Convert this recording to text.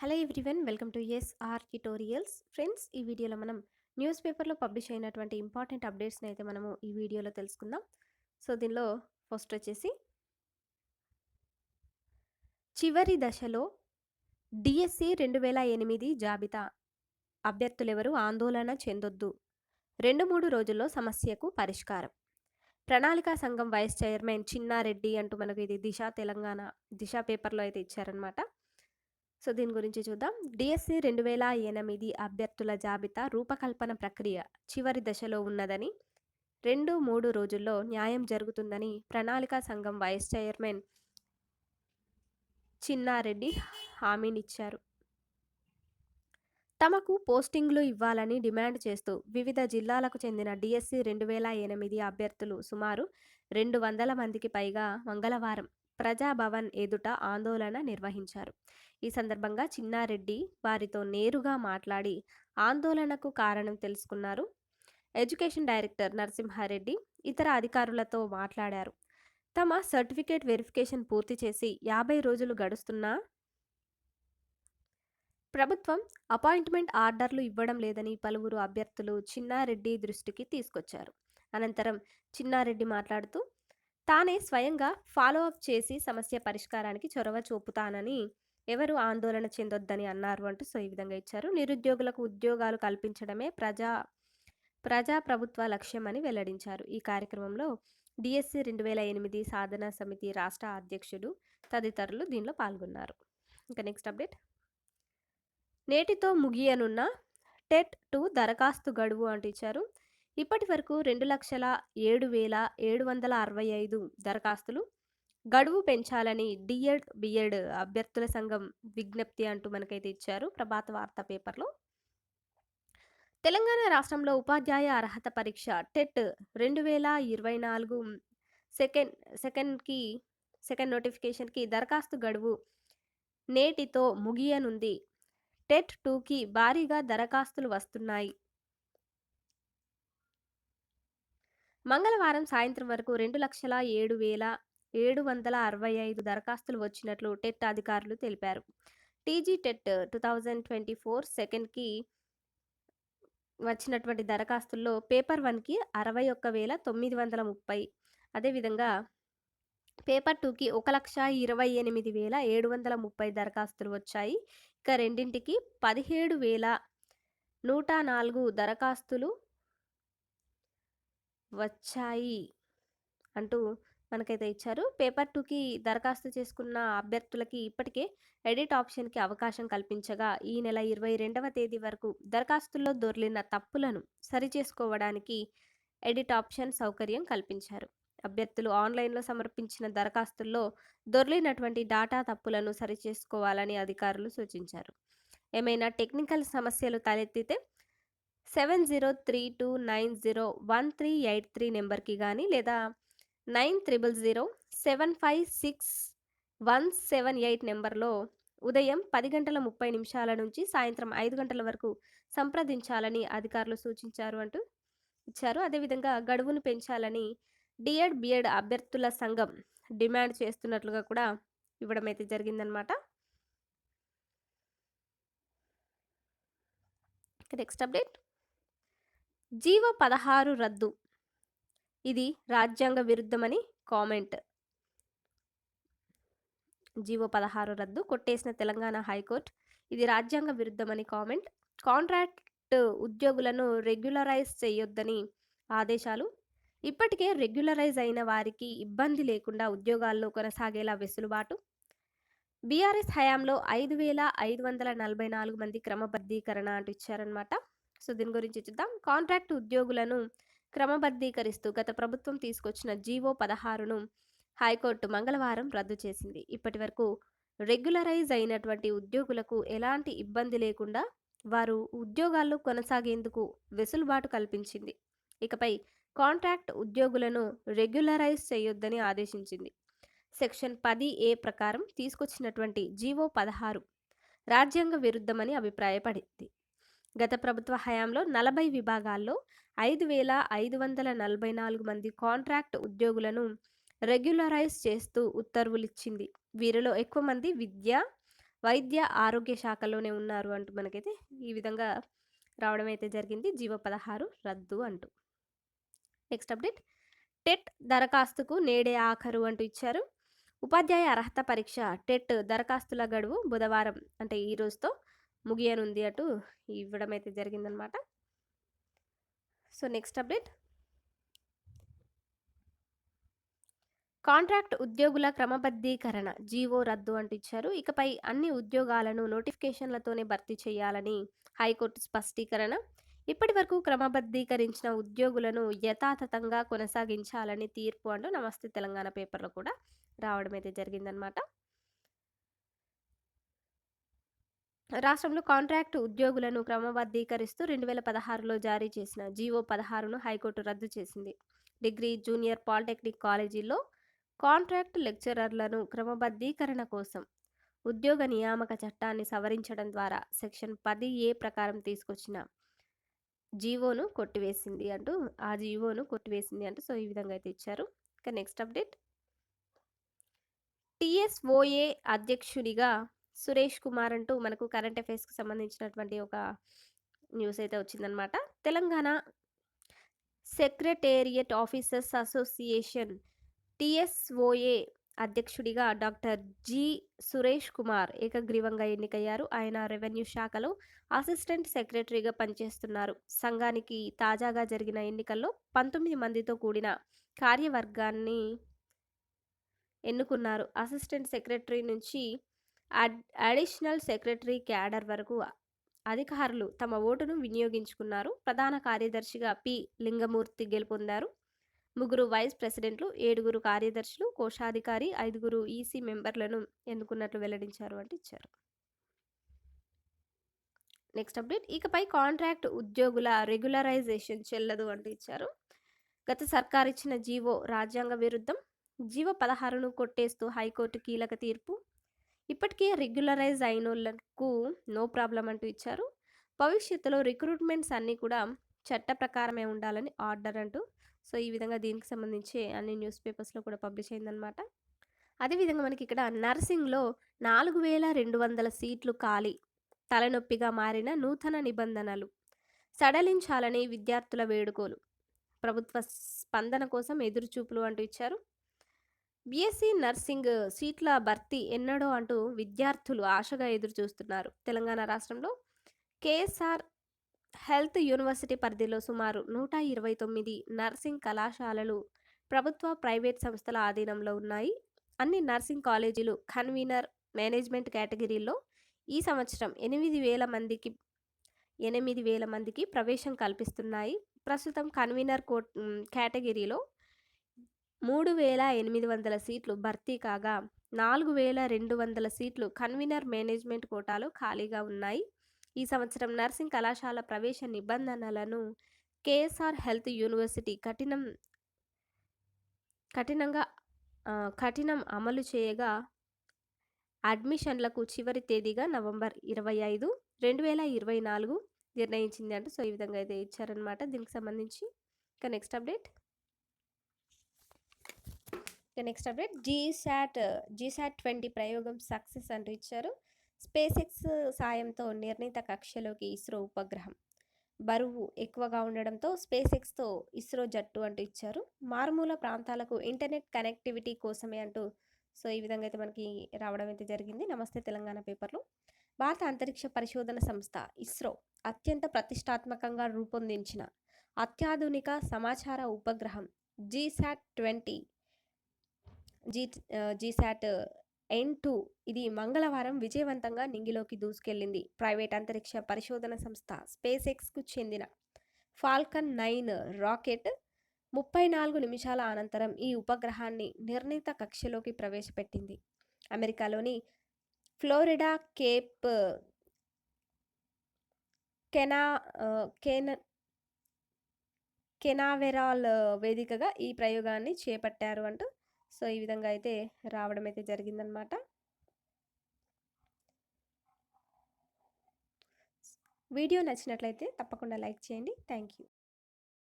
Hello everyone welcome to SR tutorials. Friends ఈ వీడియోలో మనం న్యూస్ పేపర్లో పబ్లిష్ అయినటువంటి ఇంపార్టెంట్ అప్డేట్స్ని అయితే మనము ఈ వీడియోలో తెలుసుకుందాం. సో దీనిలో ఫస్ట్ వచ్చేసి చివరి దశలో డిఎస్సి రెండు వేల ఎనిమిది జాబితా. అభ్యర్థులెవరు ఆందోళన చెందొద్దు. రెండు మూడు రోజుల్లో సమస్యకు పరిష్కారం. ప్రణాళికా సంఘం వైస్ చైర్మన్ చిన్నారెడ్డి అంటూ మనకు ఇది దిశ తెలంగాణ దిశ పేపర్లో అయితే ఇచ్చారనమాట సో దీని గురించి చూద్దాం. డిఎస్సి రెండు వేల ఎనిమిది అభ్యర్థుల జాబితా రూపకల్పన ప్రక్రియ చివరి దశలో ఉన్నదని రెండు మూడు రోజుల్లో న్యాయం జరుగుతుందని ప్రణాళికా సంఘం వైస్ చైర్మన్ చిన్నారెడ్డి హామీనిచ్చారు. తమకు పోస్టింగ్లు ఇవ్వాలని డిమాండ్ చేస్తూ వివిధ జిల్లాలకు చెందిన డిఎస్సి రెండు వేల ఎనిమిది అభ్యర్థులు సుమారు రెండు వందల మందికి పైగా మంగళవారం ప్రజాభవన్ ఎదుట ఆందోళన నిర్వహించారు. ఈ సందర్భంగా చిన్నారెడ్డి వారితో నేరుగా మాట్లాడి ఆందోళనకు కారణం తెలుసుకున్నారు. ఎడ్యుకేషన్ డైరెక్టర్ నరసింహారెడ్డి ఇతర అధికారులతో మాట్లాడారు. తమ సర్టిఫికేట్ వెరిఫికేషన్ పూర్తి చేసి యాభై రోజులు గడుస్తున్నా? ప్రభుత్వం అపాయింట్మెంట్ ఆర్డర్లు ఇవ్వడం లేదని పలువురు అభ్యర్థులు చిన్నారెడ్డి దృష్టికి తీసుకొచ్చారు. అనంతరం చిన్నారెడ్డి మాట్లాడుతూ తానే స్వయంగా ఫాలో అప్ చేసి సమస్య పరిష్కారానికి చొరవ చూపుతానని ఎవరు ఆందోళన చెందొద్దని అన్నారు అంటూ సో ఈ విధంగా ఇచ్చారు. నిరుద్యోగులకు ఉద్యోగాలు కల్పించడమే ప్రజా ప్రజా ప్రభుత్వ లక్ష్యమని వెల్లడించారు. ఈ కార్యక్రమంలో డిఎస్సి రెండు వేల ఎనిమిది సాధన సమితి రాష్ట్ర అధ్యక్షుడు తదితరులు దీనిలో పాల్గొన్నారు. ఇంకా నెక్స్ట్ అప్డేట్. నేటితో ముగియనున్న టెట్ టూ దరఖాస్తు గడువు అంటూ ఇచ్చారు. ఇప్పటి వరకు రెండు లక్షల ఏడు వేల ఏడు వందల అరవై ఐదు దరఖాస్తులు గడువు పెంచాలని డిఎడ్ బిఎడ్ అభ్యర్థుల సంఘం విజ్ఞప్తి అంటూ మనకైతే ఇచ్చారు ప్రభాత వార్తా పేపర్లో. తెలంగాణ రాష్ట్రంలో ఉపాధ్యాయ అర్హత పరీక్ష టెట్ రెండు వేల ఇరవై నాలుగు సెకండ్ సెకండ్కి సెకండ్ నోటిఫికేషన్కి దరఖాస్తు గడువు నేటితో ముగియనుంది. టెట్ టూకి భారీగా దరఖాస్తులు వస్తున్నాయి. మంగళవారం సాయంత్రం వరకు రెండు లక్షల ఏడు వేల ఏడు వందల అరవై ఐదు దరఖాస్తులు వచ్చినట్లు టెట్ అధికారులు తెలిపారు. TG TET two thousand twenty four సెకండ్కి వచ్చినటువంటి దరఖాస్తుల్లో పేపర్ వన్కి అరవై ఒక్క వేల తొమ్మిది వందల ముప్పై. అదేవిధంగా పేపర్ టూకి ఒక లక్ష ఇరవై ఎనిమిది వేల ఏడు వందల ముప్పై దరఖాస్తులు వచ్చాయి. ఇక రెండింటికి పదిహేడు వేల నూట నాలుగు దరఖాస్తులు వచ్చాయి అంటూ మనకైతే ఇచ్చారు. పేపర్ టూకి దరఖాస్తు చేసుకున్న అభ్యర్థులకి ఇప్పటికే ఎడిట్ ఆప్షన్కి అవకాశం కల్పించగా ఈ నెల ఇరవై రెండవ తేదీ వరకు దరఖాస్తుల్లో దొర్లిన తప్పులను సరిచేసుకోవడానికి ఎడిట్ ఆప్షన్ సౌకర్యం కల్పించారు. అభ్యర్థులు ఆన్లైన్లో సమర్పించిన దరఖాస్తుల్లో దొర్లినటువంటి డాటా తప్పులను సరిచేసుకోవాలని అధికారులు సూచించారు. ఏమైనా టెక్నికల్ సమస్యలు తలెత్తితే seven zero three two nine zero one three eight three నెంబర్కి కానీ లేదా nine triple zero seven five six one seven eight నెంబర్లో ఉదయం పది గంటల ముప్పై నిమిషాల నుంచి సాయంత్రం ఐదు గంటల వరకు సంప్రదించాలని అధికారులు సూచించారు అంటూ ఇచ్చారు. అదేవిధంగా గడువును పెంచాలని డిఎడ్ బిఎడ్ అభ్యర్థుల సంఘం డిమాండ్ చేస్తున్నట్లుగా కూడా ఇవ్వడం అయితే జరిగిందనమాట నెక్స్ట్ అప్డేట్. జీవో పదహారు రద్దు. ఇది రాజ్యాంగ విరుద్ధమని కామెంట్. జీవో పదహారు రద్దు కొట్టేసిన తెలంగాణ హైకోర్టు. ఇది రాజ్యాంగ విరుద్ధమని కామెంట్. కాంట్రాక్ట్ ఉద్యోగులను రెగ్యులరైజ్ చేయొద్దని ఆదేశాలు. ఇప్పటికే రెగ్యులరైజ్ అయిన వారికి ఇబ్బంది లేకుండా ఉద్యోగాల్లో కొనసాగేలా వెసులుబాటు. బీఆర్ఎస్ హయాంలో ఐదు వేల ఐదు వందల నలభై నాలుగు మంది క్రమబద్ధీకరణ అంటూ ఇచ్చారనమాట సో దీని గురించి చూద్దాం. కాంట్రాక్ట్ ఉద్యోగులను క్రమబద్ధీకరిస్తూ గత ప్రభుత్వం తీసుకొచ్చిన జీవో పదహారును హైకోర్టు మంగళవారం రద్దు చేసింది. ఇప్పటి వరకు రెగ్యులరైజ్ అయినటువంటి ఉద్యోగులకు ఎలాంటి ఇబ్బంది లేకుండా వారు ఉద్యోగాల్లో కొనసాగేందుకు వెసులుబాటు కల్పించింది. ఇకపై కాంట్రాక్ట్ ఉద్యోగులను రెగ్యులరైజ్ చేయొద్దని ఆదేశించింది. సెక్షన్ పది ఏ ప్రకారం తీసుకొచ్చినటువంటి జీవో పదహారు రాజ్యాంగ విరుద్ధమని అభిప్రాయపడింది. గత ప్రభుత్వ హయాంలో నలభై విభాగాల్లో ఐదు వేల ఐదు వందల నలభై నాలుగు మంది కాంట్రాక్ట్ ఉద్యోగులను రెగ్యులరైజ్ చేస్తూ ఉత్తర్వులిచ్చింది. వీరిలో ఎక్కువ మంది విద్య వైద్య ఆరోగ్య శాఖలోనే ఉన్నారు అంటూ మనకైతే ఈ విధంగా రావడం అయితే జరిగింది. జీవో పదహారు రద్దు అంటూ. Next update. టెట్ దరఖాస్తుకు నేడే ఆఖరు అంటూ ఇచ్చారు. ఉపాధ్యాయ అర్హత పరీక్ష టెట్ దరఖాస్తుల గడువు బుధవారం అంటే ఈ రోజుతో ముగియనుంది అటు ఇవ్వడం అయితే జరిగిందనమాట. So next update. కాంట్రాక్ట్ ఉద్యోగుల క్రమబద్ధీకరణ జీవో రద్దు అంటూ ఇచ్చారు ఇకపై అన్ని ఉద్యోగాలను నోటిఫికేషన్లతోనే భర్తీ చేయాలని హైకోర్టు స్పష్టీకరణ. ఇప్పటి వరకు క్రమబద్ధీకరించిన ఉద్యోగులను యథాతథంగా కొనసాగించాలని తీర్పు అంటూ నమస్తే తెలంగాణ పేపర్లో కూడా రావడం అయితే జరిగిందనమాట. రాష్ట్రంలో కాంట్రాక్ట్ ఉద్యోగులను క్రమబద్ధీకరిస్తూ రెండు వేల పదహారులో జారీ చేసిన జీవో పదహారును హైకోర్టు రద్దు చేసింది. డిగ్రీ జూనియర్ పాలిటెక్నిక్ కాలేజీల్లో కాంట్రాక్ట్ లెక్చరర్లను క్రమబద్ధీకరణ కోసం ఉద్యోగ నియామక చట్టాన్ని సవరించడం ద్వారా సెక్షన్ పది ఏ ప్రకారం తీసుకొచ్చిన జీవోను కొట్టివేసింది అంటూ ఆ జీవోను కొట్టివేసింది అంటూ సో ఈ విధంగా అయితే ఇచ్చారు. ఇక నెక్స్ట్ అప్డేట్. టిఎస్ఓఏ అధ్యక్షుడిగా సురేష్ కుమార్ అంటూ మనకు కరెంట్ అఫైర్స్కి సంబంధించినటువంటి ఒక న్యూస్ అయితే వచ్చిందనమాట. Telangana secretariat officers association TSOA అధ్యక్షుడిగా డాక్టర్ జి సురేష్ కుమార్ ఏకగ్రీవంగా ఎన్నికయ్యారు. ఆయన రెవెన్యూ శాఖలో అసిస్టెంట్ సెక్రటరీగా పనిచేస్తున్నారు. సంఘానికి తాజాగా జరిగిన ఎన్నికల్లో పంతొమ్మిది మందితో కూడిన కార్యవర్గాన్ని ఎన్నుకున్నారు. అసిస్టెంట్ సెక్రటరీ నుంచి అడిషనల్ సెక్రటరీ క్యాడర్ వరకు అధికారులు తమ ఓటును వినియోగించుకున్నారు. ప్రధాన కార్యదర్శిగా పి. లింగమూర్తి గెలుపొందారు. ముగ్గురు వైస్ ప్రెసిడెంట్లు ఏడుగురు కార్యదర్శులు కోశాధికారి ఐదుగురు ఈసీ మెంబర్లను ఎన్నుకున్నట్లు వెల్లడించారు అంటే ఇచ్చారు. Next update. ఇకపై కాంట్రాక్ట్ ఉద్యోగుల రెగ్యులరైజేషన్ చెల్లదు అంటూ ఇచ్చారు. గత సర్కార్ ఇచ్చిన జీవో రాజ్యాంగ విరుద్ధం. జీవో పదహారును కొట్టేస్తూ హైకోర్టు కీలక తీర్పు. ఇప్పటికే రెగ్యులరైజ్ అయిన వాళ్ళకు నో ప్రాబ్లం అంటూ ఇచ్చారు. భవిష్యత్తులో రిక్రూట్మెంట్స్ అన్నీ కూడా చట్ట ప్రకారమే ఉండాలని ఆర్డర్ అంటూ సో ఈ విధంగా దీనికి సంబంధించి అన్ని న్యూస్ పేపర్స్లో కూడా పబ్లిష్ అయిందనమాట అదేవిధంగా మనకి ఇక్కడ నర్సింగ్లో నాలుగు వేల రెండు వందల సీట్లు ఖాళీ తలనొప్పిగా మారిన నూతన నిబంధనలు సడలించాలని విద్యార్థుల వేడుకోలు ప్రభుత్వ స్పందన కోసం ఎదురుచూపులు అంటూ ఇచ్చారు. బీఎస్సీ నర్సింగ్ సీట్ల భర్తీ ఎన్నడో అంటూ విద్యార్థులు ఆశగా ఎదురు చూస్తున్నారు. తెలంగాణ రాష్ట్రంలో కేఎస్ఆర్ హెల్త్ యూనివర్సిటీ పరిధిలో సుమారు నూట ఇరవై తొమ్మిది నర్సింగ్ కళాశాలలు ప్రభుత్వ ప్రైవేట్ సంస్థల ఆధీనంలో ఉన్నాయి. అన్ని నర్సింగ్ కాలేజీలు కన్వీనర్ మేనేజ్మెంట్ కేటగిరీల్లో ఈ సంవత్సరం ఎనిమిది వేల మందికి ఎనిమిది వేల మందికి ప్రవేశం కల్పిస్తున్నాయి. ప్రస్తుతం కన్వీనర్ కో కేటగిరీలో మూడు వేల ఎనిమిది వందల సీట్లు భర్తీ కాగా నాలుగు వేల రెండు వందల సీట్లు కన్వీనర్ మేనేజ్మెంట్ కోటాలో ఖాళీగా ఉన్నాయి. ఈ సంవత్సరం నర్సింగ్ కళాశాల ప్రవేశ నిబంధనలను కేఎస్ఆర్ హెల్త్ యూనివర్సిటీ కఠినం కఠినంగా కఠినం అమలు చేయగా అడ్మిషన్లకు చివరి తేదీగా నవంబర్ ఇరవై ఐదు రెండు వేల ఇరవై నాలుగు నిర్ణయించింది అంటే సో ఈ విధంగా అయితే ఇచ్చారనమాట దీనికి సంబంధించి ఇక next update. Next update. GSAT GSAT twenty ప్రయోగం సక్సెస్ అంటూ ఇచ్చారు. స్పేస్ ఎక్స్ సాయంతో నిర్ణీత కక్షలోకి ఇస్రో ఉపగ్రహం. బరువు ఎక్కువగా ఉండడంతో స్పేస్ ఎక్స్తో ఇస్రో జట్టు అంటూ ఇచ్చారు. మారుమూల ప్రాంతాలకు ఇంటర్నెట్ కనెక్టివిటీ కోసమే అంటూ సో ఈ విధంగా అయితే మనకి రావడం అయితే జరిగింది. నమస్తే తెలంగాణ పేపర్లో. భారత అంతరిక్ష పరిశోధన సంస్థ ఇస్రో అత్యంత ప్రతిష్టాత్మకంగా రూపొందించిన అత్యాధునిక సమాచార ఉపగ్రహం GSAT twenty G GSAT N two ఇది మంగళవారం విజయవంతంగా నింగిలోకి దూసుకెళ్ళింది ప్రైవేట్ అంతరిక్ష పరిశోధన సంస్థ స్పేస్ ఎక్స్కు చెందిన ఫాల్కన్ నైన్ రాకెట్ ముప్పై నాలుగు నిమిషాల అనంతరం ఈ ఉపగ్రహాన్ని నిర్ణీత కక్షలోకి ప్రవేశపెట్టింది. అమెరికాలోని ఫ్లోరిడా కేప్ కెనా కెన కెనావెరాల్ వేదికగా ఈ ప్రయోగాన్ని చేపట్టారు అంటూ సో ఈ విధంగా అయితే రావడం అయితే జరిగిందనమాట. వీడియో నచ్చినట్లయితే తప్పకుండా లైక్ చేయండి. Thank you